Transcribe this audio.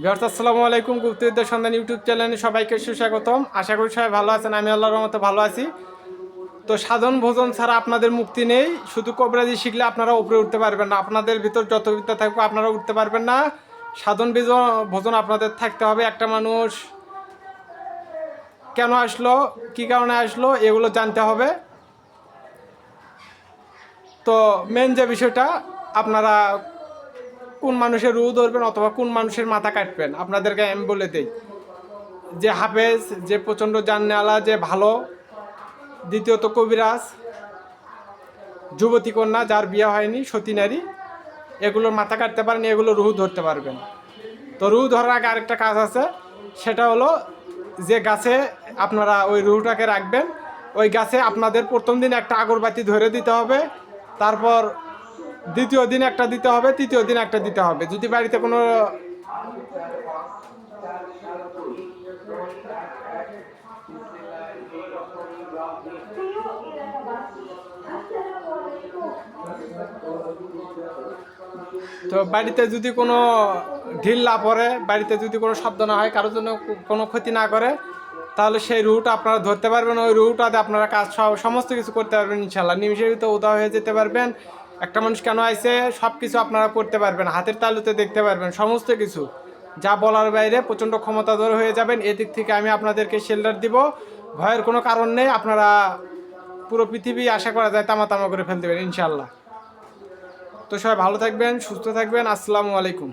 বিহার আসসালামু আলাইকুম। গুপ্তবিদ্যার সন্ধান ইউটিউব চ্যানেলে সবাইকে সুস্বাগতম। আশা করি সবাই ভালো আছেন, আমি আল্লাহর মতো ভালো আছি। তো সাধন ভোজন ছাড়া আপনাদের মুক্তি নেই। শুধু কবরাজি শিখলে আপনারা উপরে উঠতে পারবেন না। আপনাদের ভিতর যত বিদ্যা থাকবে আপনারা উঠতে পারবেন না। সাধন ভোজন আপনাদের থাকতে হবে। একটা মানুষ কেন আসলো, কি কারণে আসলো, এগুলো জানতে হবে। তো মেন যে বিষয়টা, আপনারা কোন মানুষের রু ধরবেন অথবা কোন মানুষের মাথা কাটবেন? আপনাদেরকে আমি বলে দিই, যে হাফেজ, যে প্রচণ্ড জাননেওয়ালা যে ভালো, দ্বিতীয়ত কবিরাজ, যুবতী কন্যা, যার বিয়ে হয়নি, সতী নারী, এগুলোর মাথা কাটতে পারেন, এগুলো রুহু ধরতে পারবেন। তো রুহু ধরার আগে আরেকটা কাজ আছে, সেটা হলো যে গাছে আপনারা ওই রুহুটাকে রাখবেন, ওই গাছে আপনাদের প্রথম দিন একটা আগরবাতি ধরে দিতে হবে, তারপর দ্বিতীয় দিন একটা দিতে হবে, তৃতীয় দিন একটা দিতে হবে। যদি বাড়িতে কোনো তো বাড়িতে যদি কোনো ঢিল না পড়ে, বাড়িতে যদি কোনো শব্দ না হয়, কারোর জন্য কোনো ক্ষতি না করে, তাহলে সেই রুট আপনারা ধরতে পারবেন। ওই রুটাতে আপনারা কাজ সমস্ত কিছু করতে পারবেন ইনশাল্লাহ। নিমিষের ভিতরে উদা হয়ে যেতে পারবেন। একটা মানুষ কেন আইছে সব কিছু আপনারা করতে পারবেন, হাতের তালুতে দেখতে পারবেন, সমস্ত কিছু। যা বলার বাইরে প্রচণ্ড ক্ষমতাধর হয়ে যাবেন, এদিক থেকে আমি আপনাদেরকে শেল্টার দিব। ভয়ের কোনো কারণ নেই, আপনারা পুরো পৃথিবী আশা করা যায় তামা তামা করে ফেলতে পারেন ইনশাল্লাহ তো সবাই ভালো থাকবেন, সুস্থ থাকবেন, আসসালামু আলাইকুম।